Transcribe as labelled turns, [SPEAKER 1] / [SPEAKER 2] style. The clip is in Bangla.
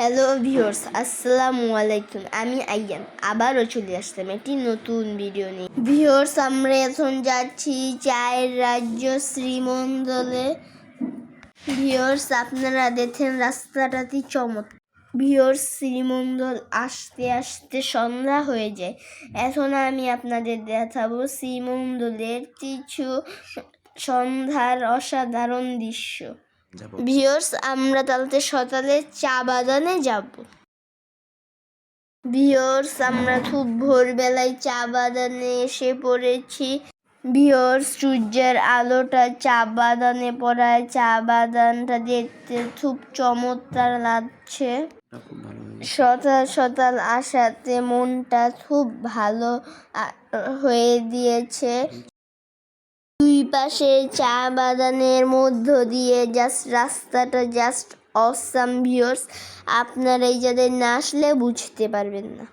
[SPEAKER 1] হ্যালো ভিউয়ার্স আসসালামু আলাইকুম আমি আইয়ান। আবারও চলে আসলাম একটি নতুন ভিডিও নিয়ে। ভিউয়ার্স আমরা এখন যাচ্ছি চায়ের রাজ্য শ্রীমণ্ডলে। ভিউয়ার্স আপনারা দেখেন রাস্তাটাতে চমৎকার। ভিউয়ার্স শ্রীমণ্ডল আসতে আসতে সন্ধ্যা হয়ে যায়। এখন আমি আপনাদের দেখাবো শ্রীমণ্ডলের কিছু সন্ধ্যার অসাধারণ দৃশ্য। ভিউয়ার্স আমরা তাহলে সকালে চা বাগানে যাব। ভিউয়ার্স আমরা খুব ভোরবেলায় চা বাগানে এসে পড়েছি। ভিউয়ার্স সূর্যের আলোটা চা বাগানে পড়ায়। চা বাগানটা দেখতে খুব চমৎকার লাগছে। সকাল সকাল আসাতে মনটা খুব ভালো হয়ে দিয়েছে। দুই পাশে চা বাগানের মধ্য দিয়ে জাস্ট রাস্তাটা জাস্ট অসাম ভিওর্স আপনারা এই যাদের না আসলে বুঝতে পারবেন না।